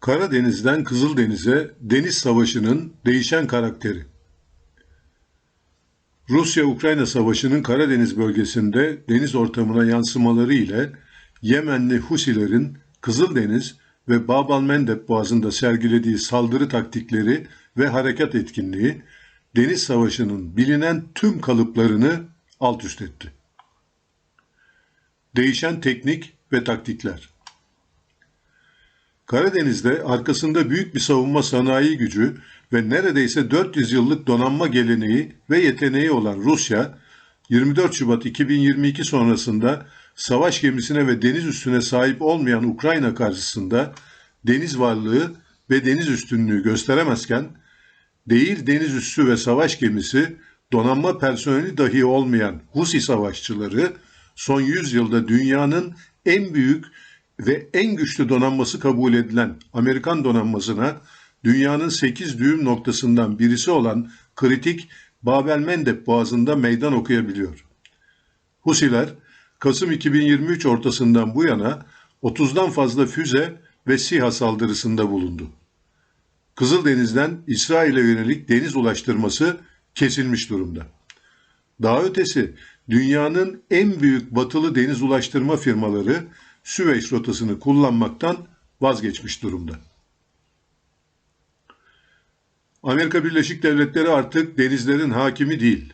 Karadeniz'den Kızıldeniz'e Deniz Savaşı'nın değişen karakteri. Rusya-Ukrayna Savaşı'nın Karadeniz bölgesinde deniz ortamına yansımaları ile Yemenli Husilerin Kızıldeniz ve Bab el-Mendeb Boğazı'nda sergilediği saldırı taktikleri ve harekat etkinliği Deniz Savaşı'nın bilinen tüm kalıplarını alt üst etti. Değişen teknik ve taktikler. Karadeniz'de arkasında büyük bir savunma sanayi gücü ve neredeyse 400 yıllık donanma geleneği ve yeteneği olan Rusya, 24 Şubat 2022 sonrasında savaş gemisine ve deniz üstüne sahip olmayan Ukrayna karşısında deniz varlığı ve deniz üstünlüğü gösteremezken, değil deniz üssü ve savaş gemisi, donanma personeli dahi olmayan Husi savaşçıları son 100 yılda dünyanın en büyük ve en güçlü donanması kabul edilen Amerikan donanmasına dünyanın 8 düğüm noktasından birisi olan kritik Babel-Mendeb boğazında meydan okuyabiliyor. Husiler Kasım 2023 ortasından bu yana 30'dan fazla füze ve SİHA saldırısında bulundu. Kızıldeniz'den İsrail'e yönelik deniz ulaştırması kesilmiş durumda. Daha ötesi dünyanın en büyük batılı deniz ulaştırma firmaları Süveyş rotasını kullanmaktan vazgeçmiş durumda. Amerika Birleşik Devletleri artık denizlerin hakimi değil.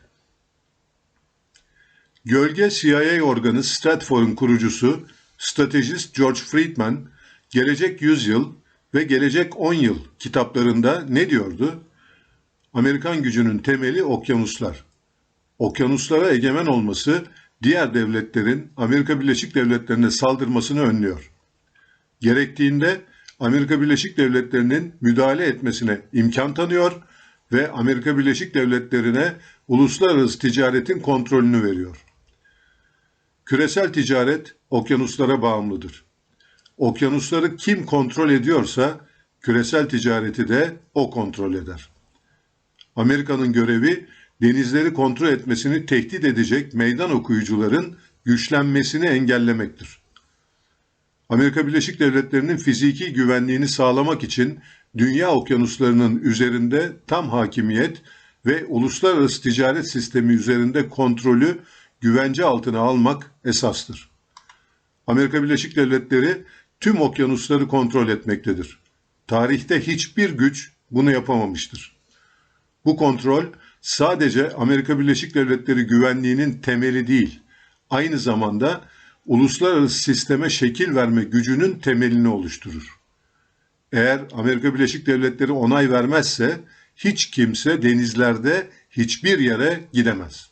Gölge CIA organı Stratfor'un kurucusu, stratejist George Friedman, Gelecek Yüzyıl ve Gelecek 10 Yıl kitaplarında ne diyordu? Amerikan gücünün temeli okyanuslar. Okyanuslara egemen olması diğer devletlerin Amerika Birleşik Devletleri'ne saldırmasını önlüyor. Gerektiğinde Amerika Birleşik Devletleri'nin müdahale etmesine imkan tanıyor ve Amerika Birleşik Devletleri'ne uluslararası ticaretin kontrolünü veriyor. Küresel ticaret okyanuslara bağımlıdır. Okyanusları kim kontrol ediyorsa küresel ticareti de o kontrol eder. Amerika'nın görevi denizleri kontrol etmesini tehdit edecek meydan okuyucuların güçlenmesini engellemektir. Amerika Birleşik Devletleri'nin fiziki güvenliğini sağlamak için dünya okyanuslarının üzerinde tam hakimiyet ve uluslararası ticaret sistemi üzerinde kontrolü güvence altına almak esastır. Amerika Birleşik Devletleri tüm okyanusları kontrol etmektedir. Tarihte hiçbir güç bunu yapamamıştır. Bu kontrol sadece Amerika Birleşik Devletleri güvenliğinin temeli değil, aynı zamanda uluslararası sisteme şekil verme gücünün temelini oluşturur. Eğer Amerika Birleşik Devletleri onay vermezse hiç kimse denizlerde hiçbir yere gidemez.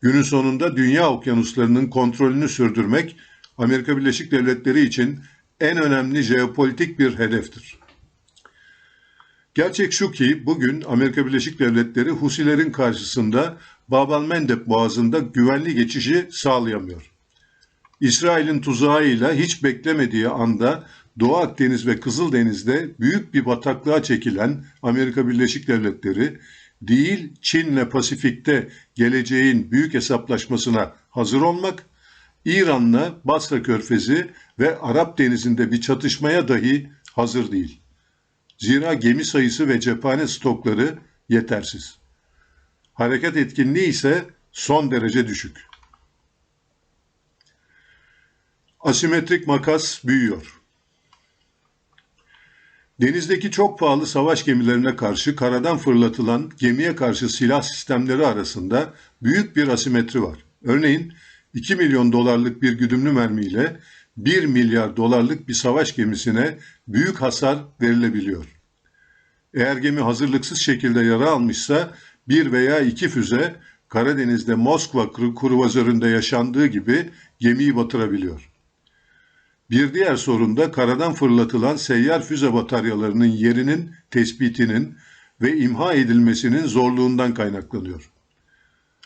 Günün sonunda dünya okyanuslarının kontrolünü sürdürmek Amerika Birleşik Devletleri için en önemli jeopolitik bir hedeftir. Gerçek şu ki bugün Amerika Birleşik Devletleri Husilerin karşısında Bab el-Mendeb boğazında güvenli geçişi sağlayamıyor. İsrail'in tuzağıyla hiç beklemediği anda Doğu Akdeniz ve Kızıldeniz'de büyük bir bataklığa çekilen Amerika Birleşik Devletleri değil Çin'le Pasifik'te geleceğin büyük hesaplaşmasına hazır olmak, İran'la Basra Körfezi ve Arap Denizi'nde bir çatışmaya dahi hazır değil. Zira gemi sayısı ve cephane stokları yetersiz. Hareket etkinliği ise son derece düşük. Asimetrik makas büyüyor. Denizdeki çok pahalı savaş gemilerine karşı karadan fırlatılan gemiye karşı silah sistemleri arasında büyük bir asimetri var. Örneğin 2 milyon dolarlık bir güdümlü mermiyle 1 milyar dolarlık bir savaş gemisine büyük hasar verilebiliyor. Eğer gemi hazırlıksız şekilde yara almışsa bir veya iki füze Karadeniz'de Moskva kruvazöründe yaşandığı gibi gemiyi batırabiliyor. Bir diğer sorun da karadan fırlatılan seyyar füze bataryalarının yerinin tespitinin ve imha edilmesinin zorluğundan kaynaklanıyor.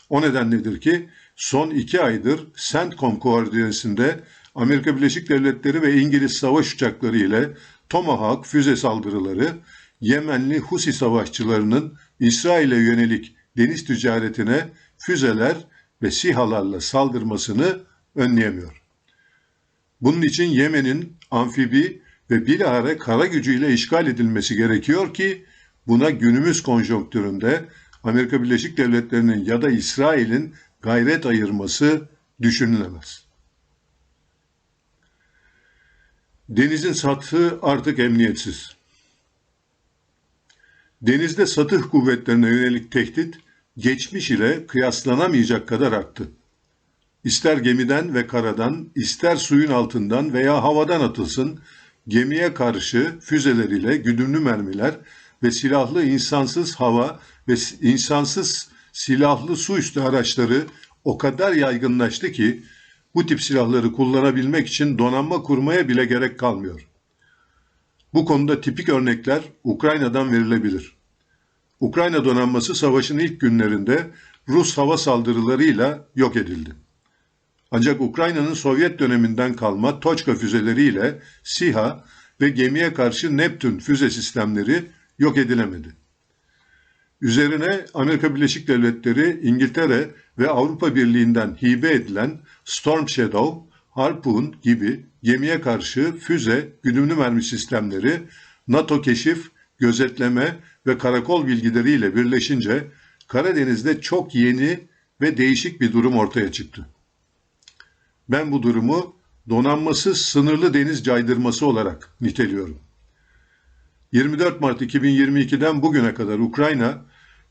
O nedenledir ki son iki aydır CENTCOM koordinasyonunda Amerika Birleşik Devletleri ve İngiliz savaş uçakları ile Tomahawk füze saldırıları Yemenli Husi savaşçılarının İsrail'e yönelik deniz ticaretine füzeler ve sihalarla saldırmasını önleyemiyor. Bunun için Yemen'in amfibi ve bilahare kara gücüyle işgal edilmesi gerekiyor ki buna günümüz konjonktüründe Amerika Birleşik Devletleri'nin ya da İsrail'in gayret ayırması düşünülemez. Denizin sathı artık emniyetsiz. Denizde satıh kuvvetlerine yönelik tehdit geçmiş ile kıyaslanamayacak kadar arttı. İster gemiden ve karadan, ister suyun altından veya havadan atılsın, gemiye karşı füzeleriyle güdümlü mermiler ve silahlı insansız hava ve insansız silahlı su üstü araçları o kadar yaygınlaştı ki bu tip silahları kullanabilmek için donanma kurmaya bile gerek kalmıyor. Bu konuda tipik örnekler Ukrayna'dan verilebilir. Ukrayna donanması savaşın ilk günlerinde Rus hava saldırılarıyla yok edildi. Ancak Ukrayna'nın Sovyet döneminden kalma Toçka füzeleriyle SİHA ve gemiye karşı Neptün füze sistemleri yok edilemedi. Üzerine Amerika Birleşik Devletleri, İngiltere ve Avrupa Birliği'nden hibe edilen Storm Shadow, Harpoon gibi gemiye karşı füze, güdümlü mermi sistemleri, NATO keşif, gözetleme ve karakol bilgileriyle birleşince Karadeniz'de çok yeni ve değişik bir durum ortaya çıktı. Ben bu durumu donanmasız sınırlı deniz caydırması olarak niteliyorum. 24 Mart 2022'den bugüne kadar Ukrayna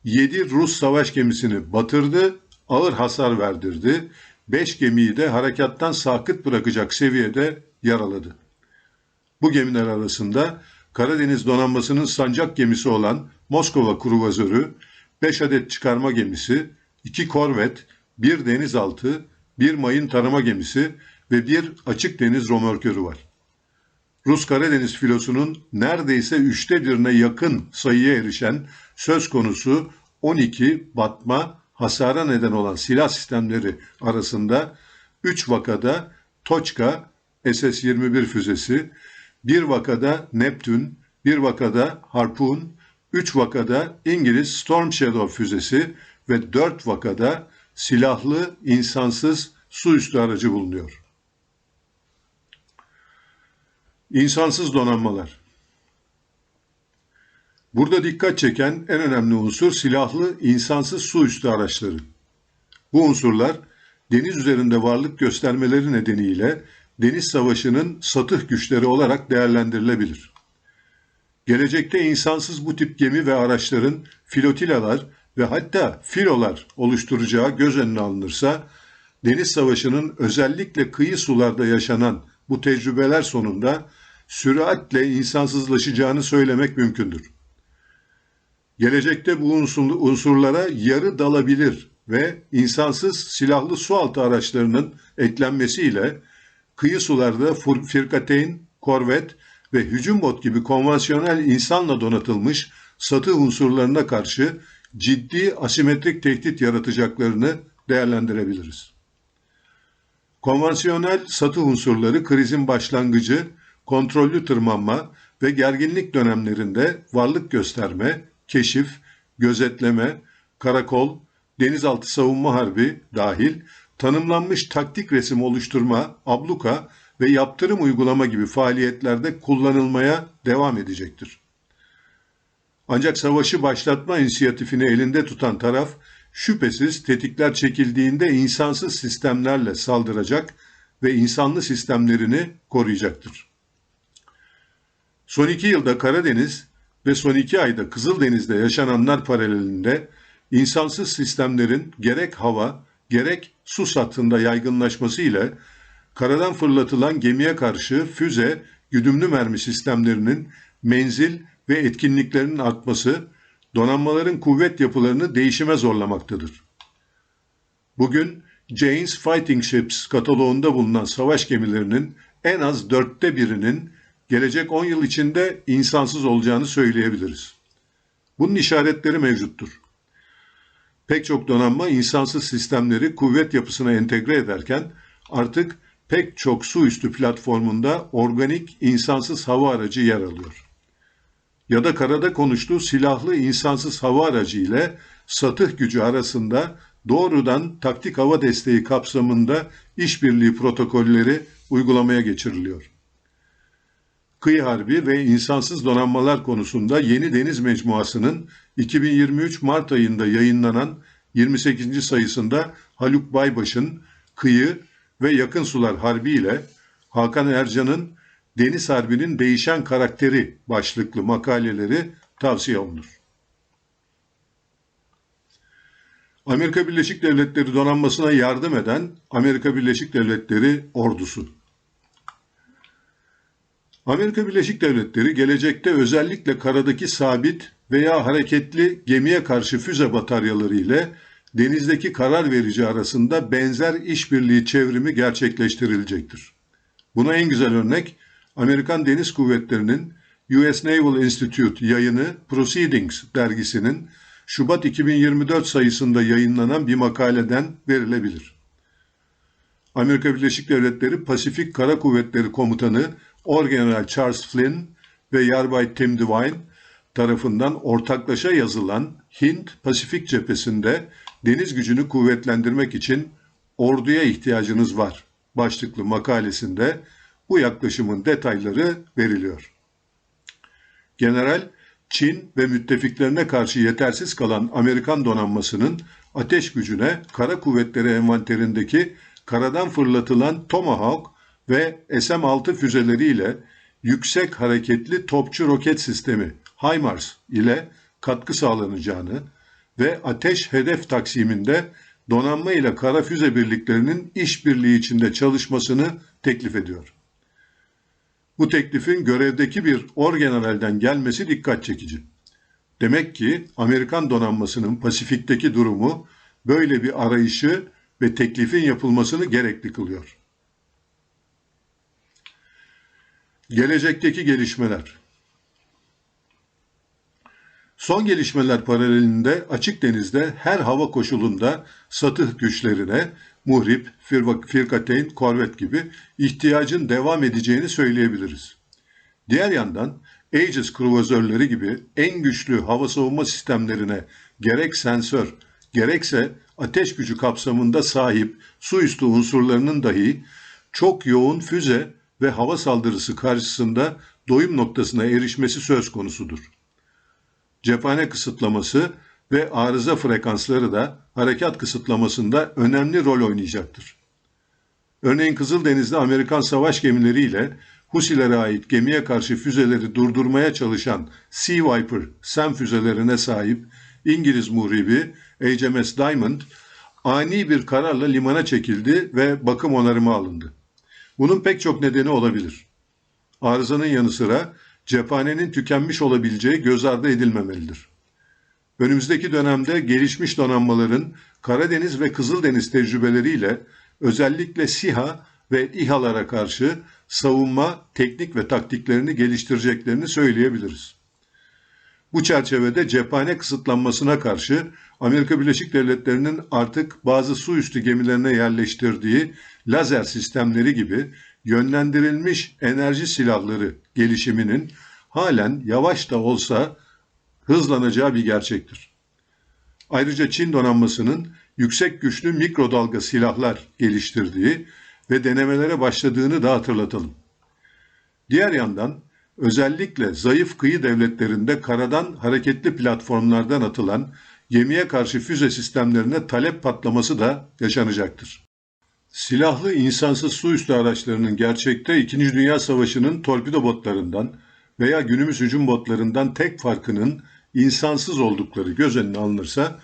7 Rus savaş gemisini batırdı, ağır hasar verdirdi, 5 gemiyi de harekattan sakıt bırakacak seviyede yaraladı. Bu gemiler arasında Karadeniz donanmasının sancak gemisi olan Moskova kruvazörü, 5 adet çıkarma gemisi, 2 korvet, 1 denizaltı, 1 mayın tarama gemisi ve bir açık deniz romörkörü var. Rus Karadeniz filosunun neredeyse üçte birine yakın sayıya erişen söz konusu 12 batma hasara neden olan silah sistemleri arasında 3 vakada Toçka SS-21 füzesi, bir vakada Neptün, bir vakada Harpoon, 3 vakada İngiliz Storm Shadow füzesi ve 4 vakada silahlı insansız su üstü aracı bulunuyor. İnsansız donanmalar. Burada dikkat çeken en önemli unsur silahlı insansız su üstü araçları. Bu unsurlar deniz üzerinde varlık göstermeleri nedeniyle deniz savaşının satıh güçleri olarak değerlendirilebilir. Gelecekte insansız bu tip gemi ve araçların filotilalar ve hatta filolar oluşturacağı göz önüne alınırsa, deniz savaşının özellikle kıyı sularda yaşanan bu tecrübeler sonunda süratle insansızlaşacağını söylemek mümkündür. Gelecekte bu unsurlara yarı dalabilir ve insansız silahlı sualtı araçlarının eklenmesiyle kıyı sularda firkateyn, korvet ve hücum bot gibi konvansiyonel insanla donatılmış satı unsurlarına karşı ciddi asimetrik tehdit yaratacaklarını değerlendirebiliriz. Konvansiyonel satı unsurları krizin başlangıcı, kontrollü tırmanma ve gerginlik dönemlerinde varlık gösterme, keşif, gözetleme, karakol, denizaltı savunma harbi dahil tanımlanmış taktik resim oluşturma, abluka ve yaptırım uygulama gibi faaliyetlerde kullanılmaya devam edecektir. Ancak savaşı başlatma inisiyatifini elinde tutan taraf şüphesiz tetikler çekildiğinde insansız sistemlerle saldıracak ve insanlı sistemlerini koruyacaktır. Son iki yılda Karadeniz ve son iki ayda Kızıldeniz'de yaşananlar paralelinde insansız sistemlerin gerek hava gerek su satında yaygınlaşması ile karadan fırlatılan gemiye karşı füze, güdümlü mermi sistemlerinin menzil ve etkinliklerinin artması donanmaların kuvvet yapılarını değişime zorlamaktadır. Bugün Jane's Fighting Ships kataloğunda bulunan savaş gemilerinin en az dörtte birinin gelecek 10 yıl içinde insansız olacağını söyleyebiliriz. Bunun işaretleri mevcuttur. Pek çok donanma insansız sistemleri kuvvet yapısına entegre ederken artık pek çok su üstü platformunda organik insansız hava aracı yer alıyor. Ya da karada konuştuğu silahlı insansız hava aracı ile satıh gücü arasında doğrudan taktik hava desteği kapsamında işbirliği protokolleri uygulamaya geçiriliyor. Kıyı harbi ve insansız donanmalar konusunda Yeni Deniz Mecmuası'nın 2023 Mart ayında yayınlanan 28. sayısında Haluk Baybaş'ın Kıyı ve Yakın Sular Harbi ile Hakan Ercan'ın Deniz Harbi'nin Değişen Karakteri başlıklı makaleleri tavsiye olunur. Amerika Birleşik Devletleri donanmasına yardım eden Amerika Birleşik Devletleri ordusu. Amerika Birleşik Devletleri gelecekte özellikle karadaki sabit veya hareketli gemiye karşı füze bataryaları ile denizdeki karar verici arasında benzer işbirliği çevrimi gerçekleştirilecektir. Buna en güzel örnek Amerikan Deniz Kuvvetleri'nin US Naval Institute yayını Proceedings dergisinin Şubat 2024 sayısında yayınlanan bir makaleden verilebilir. Amerika Birleşik Devletleri Pasifik Kara Kuvvetleri Komutanı Orgeneral Charles Flynn ve Yarbay Tim Devine tarafından ortaklaşa yazılan Hint Pasifik cephesinde deniz gücünü kuvvetlendirmek için orduya ihtiyacınız var başlıklı makalesinde bu yaklaşımın detayları veriliyor. General, Çin ve müttefiklerine karşı yetersiz kalan Amerikan donanmasının ateş gücüne kara kuvvetleri envanterindeki karadan fırlatılan Tomahawk ve SM-6 füzeleriyle yüksek hareketli topçu roket sistemi HIMARS ile katkı sağlanacağını ve ateş hedef taksiminde donanma ile kara füze birliklerinin işbirliği içinde çalışmasını teklif ediyor. Bu teklifin görevdeki bir orgeneralden gelmesi dikkat çekici. Demek ki Amerikan donanmasının Pasifik'teki durumu böyle bir arayışı ve teklifin yapılmasını gerekli kılıyor. Gelecekteki gelişmeler Son gelişmeler paralelinde açık denizde her hava koşulunda satıh güçlerine muhrip, firkateyn, korvet gibi ihtiyacın devam edeceğini söyleyebiliriz. Diğer yandan Aegis kruvazörleri gibi en güçlü hava savunma sistemlerine gerek sensör, gerekse ateş gücü kapsamında sahip su üstü unsurlarının dahi çok yoğun füze ve hava saldırısı karşısında doyum noktasına erişmesi söz konusudur. Cephane kısıtlaması ve arıza frekansları da harekat kısıtlamasında önemli rol oynayacaktır. Örneğin Kızıldeniz'de Amerikan savaş gemileriyle Husilere ait gemiye karşı füzeleri durdurmaya çalışan Sea Viper SEM füzelerine sahip İngiliz muhribi HMS Diamond ani bir kararla limana çekildi ve bakım onarımı alındı. Bunun pek çok nedeni olabilir. Arızanın yanı sıra cephanenin tükenmiş olabileceği göz ardı edilmemelidir. Önümüzdeki dönemde gelişmiş donanmaların Karadeniz ve Kızıldeniz tecrübeleriyle özellikle SİHA ve İHA'lara karşı savunma, teknik ve taktiklerini geliştireceklerini söyleyebiliriz. Bu çerçevede cephane kısıtlanmasına karşı Amerika Birleşik Devletleri'nin artık bazı su üstü gemilerine yerleştirdiği lazer sistemleri gibi yönlendirilmiş enerji silahları gelişiminin halen yavaş da olsa hızlanacağı bir gerçektir. Ayrıca Çin donanmasının yüksek güçlü mikrodalga silahlar geliştirdiği ve denemelere başladığını da hatırlatalım. Diğer yandan özellikle zayıf kıyı devletlerinde karadan hareketli platformlardan atılan gemiye karşı füze sistemlerine talep patlaması da yaşanacaktır. Silahlı insansız su üstü araçlarının gerçekte 2. Dünya Savaşı'nın torpido botlarından veya günümüz hücum botlarından tek farkının insansız oldukları göz önüne alınırsa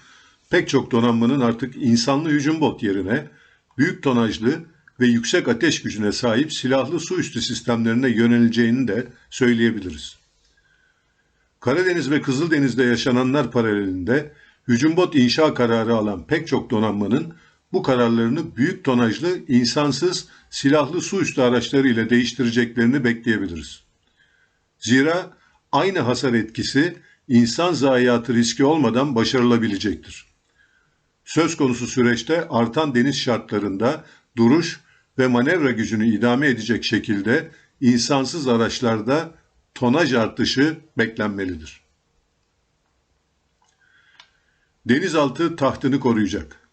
pek çok donanmanın artık insanlı hücum bot yerine büyük tonajlı ve yüksek ateş gücüne sahip silahlı su üstü sistemlerine yöneleceğini de söyleyebiliriz. Karadeniz ve Kızıldeniz'de yaşananlar paralelinde hücum bot inşa kararı alan pek çok donanmanın bu kararlarını büyük tonajlı, insansız, silahlı su üstü araçları ile değiştireceklerini bekleyebiliriz. Zira aynı hasar etkisi insan zayiatı riski olmadan başarılabilecektir. Söz konusu süreçte artan deniz şartlarında duruş ve manevra gücünü idame edecek şekilde insansız araçlarda tonaj artışı beklenmelidir. Denizaltı tahtını koruyacak.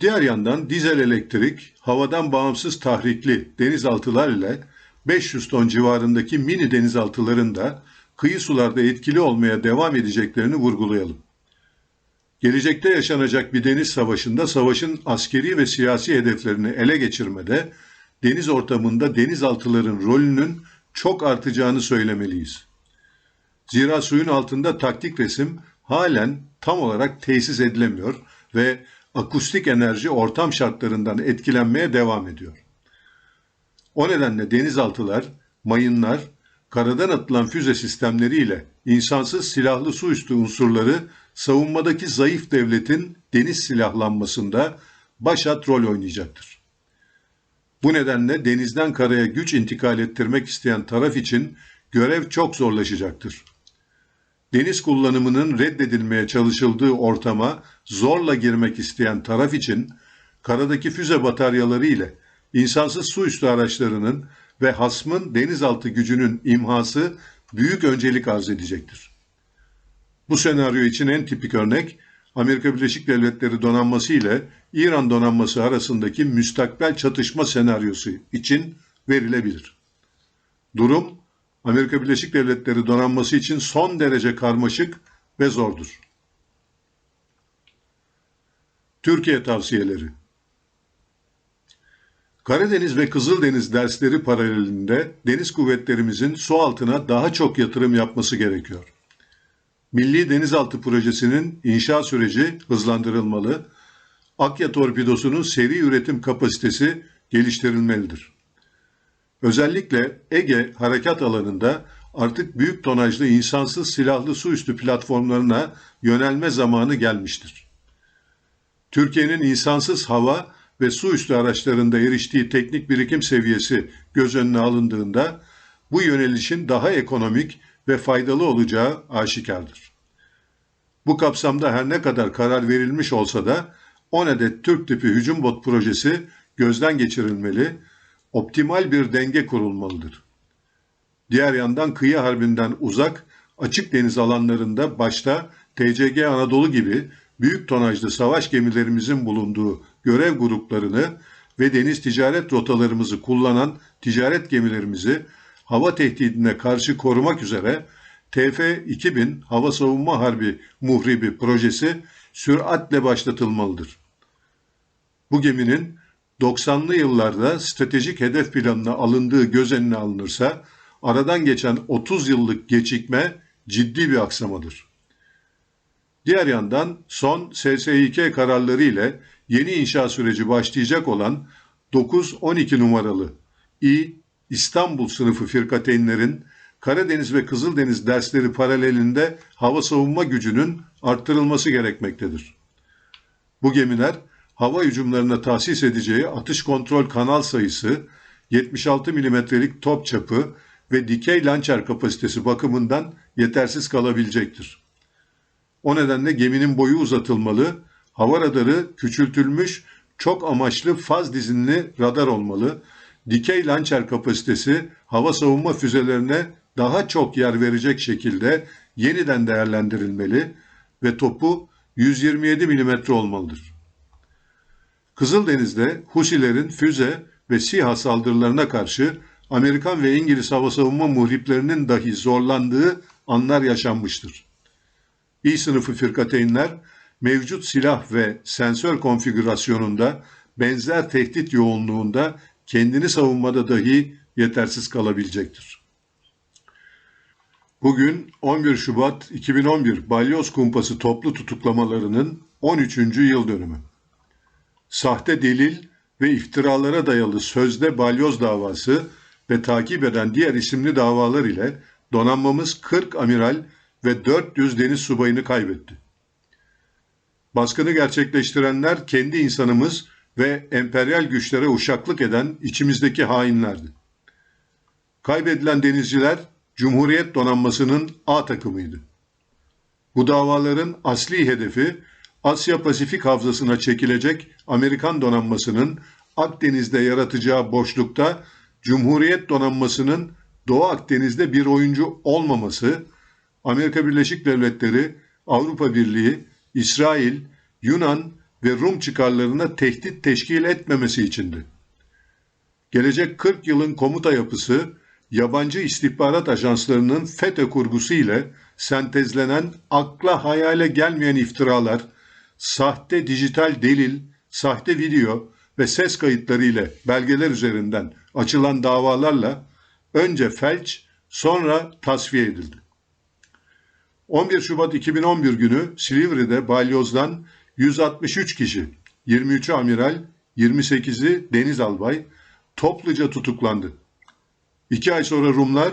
Diğer yandan dizel elektrik, havadan bağımsız tahrikli denizaltılar ile 500 ton civarındaki mini denizaltıların da kıyı sularda etkili olmaya devam edeceklerini vurgulayalım. Gelecekte yaşanacak bir deniz savaşında savaşın askeri ve siyasi hedeflerini ele geçirmede deniz ortamında denizaltıların rolünün çok artacağını söylemeliyiz. Zira suyun altında taktik resim halen tam olarak tesis edilemiyor ve akustik enerji ortam şartlarından etkilenmeye devam ediyor. O nedenle denizaltılar, mayınlar, karadan atılan füze sistemleriyle insansız silahlı su üstü unsurları savunmadaki zayıf devletin deniz silahlanmasında başat rol oynayacaktır. Bu nedenle denizden karaya güç intikal ettirmek isteyen taraf için görev çok zorlaşacaktır. Deniz kullanımının reddedilmeye çalışıldığı ortama zorla girmek isteyen taraf için karadaki füze bataryaları ile insansız su üstü araçlarının ve hasmın denizaltı gücünün imhası büyük öncelik arz edecektir. Bu senaryo için en tipik örnek Amerika Birleşik Devletleri donanması ile İran donanması arasındaki müstakbel çatışma senaryosu için verilebilir. Durum Amerika Birleşik Devletleri donanması için son derece karmaşık ve zordur. Türkiye tavsiyeleri Karadeniz ve Kızıldeniz dersleri paralelinde deniz kuvvetlerimizin su altına daha çok yatırım yapması gerekiyor. Milli Denizaltı Projesi'nin inşa süreci hızlandırılmalı, Akya torpidosunun seri üretim kapasitesi geliştirilmelidir. Özellikle Ege harekat alanında artık büyük tonajlı insansız silahlı su üstü platformlarına yönelme zamanı gelmiştir. Türkiye'nin insansız hava ve su üstü araçlarında eriştiği teknik birikim seviyesi göz önüne alındığında bu yönelişin daha ekonomik ve faydalı olacağı aşikardır. Bu kapsamda her ne kadar karar verilmiş olsa da 10 adet Türk tipi hücum bot projesi gözden geçirilmeli, optimal bir denge kurulmalıdır. Diğer yandan kıyı harbinden uzak, açık deniz alanlarında başta TCG Anadolu gibi büyük tonajlı savaş gemilerimizin bulunduğu görev gruplarını ve deniz ticaret rotalarımızı kullanan ticaret gemilerimizi hava tehdidine karşı korumak üzere TF-2000 Hava Savunma Harbi Muhribi projesi süratle başlatılmalıdır. Bu geminin 90'lı yıllarda stratejik hedef planına alındığı göz önüne alınırsa aradan geçen 30 yıllık geçikme ciddi bir aksamadır. Diğer yandan son SSİK kararları ile yeni inşa süreci başlayacak olan 9-12 numaralı İ İstanbul sınıfı firkateynlerin Karadeniz ve Kızıldeniz dersleri paralelinde hava savunma gücünün arttırılması gerekmektedir. Bu gemiler hava hücumlarına tahsis edeceği atış kontrol kanal sayısı, 76 milimetrelik top çapı ve dikey lançer kapasitesi bakımından yetersiz kalabilecektir. O nedenle geminin boyu uzatılmalı, hava radarı küçültülmüş çok amaçlı faz dizinli radar olmalı, dikey lançer kapasitesi hava savunma füzelerine daha çok yer verecek şekilde yeniden değerlendirilmeli ve topu 127 mm olmalıdır. Kızıldeniz'de Husilerin füze ve SİHA saldırılarına karşı Amerikan ve İngiliz hava savunma muhriplerinin dahi zorlandığı anlar yaşanmıştır. İ sınıfı firkateynler mevcut silah ve sensör konfigürasyonunda benzer tehdit yoğunluğunda kendini savunmada dahi yetersiz kalabilecektir. Bugün 11 Şubat 2011 Balyoz Kumpası toplu tutuklamalarının 13. yıl dönümü. Sahte delil ve iftiralara dayalı sözde balyoz davası ve takip eden diğer isimli davalar ile donanmamız 40 amiral ve 400 deniz subayını kaybetti. Baskını gerçekleştirenler kendi insanımız ve emperyal güçlere uşaklık eden içimizdeki hainlerdi. Kaybedilen denizciler Cumhuriyet donanmasının A takımıydı. Bu davaların asli hedefi Asya Pasifik havzasına çekilecek Amerikan donanmasının Akdeniz'de yaratacağı boşlukta Cumhuriyet donanmasının Doğu Akdeniz'de bir oyuncu olmaması, Amerika Birleşik Devletleri, Avrupa Birliği, İsrail, Yunan ve Rum çıkarlarına tehdit teşkil etmemesi içindi. gelecek 40 yılın komuta yapısı yabancı istihbarat ajanslarının FETÖ kurgusu ile sentezlenen akla hayale gelmeyen iftiralar, sahte dijital delil, sahte video ve ses kayıtları ile belgeler üzerinden açılan davalarla önce felç sonra tasfiye edildi. 11 Şubat 2011 günü Silivri'de balyozdan 163 kişi, 23'ü amiral, 28'i deniz albay topluca tutuklandı. İki ay sonra Rumlar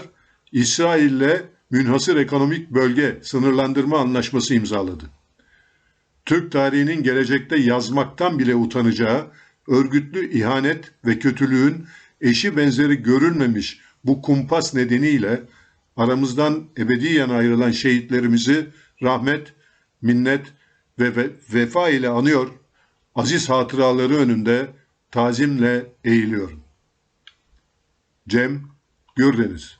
İsrail'le münhasır ekonomik bölge sınırlandırma anlaşması imzaladı. Türk tarihinin gelecekte yazmaktan bile utanacağı örgütlü ihanet ve kötülüğün eşi benzeri görülmemiş bu kumpas nedeniyle aramızdan ebediyen ayrılan şehitlerimizi rahmet, minnet ve ve- vefa ile anıyor, aziz hatıraları önünde tazimle eğiliyorum. Cem Gürdeniz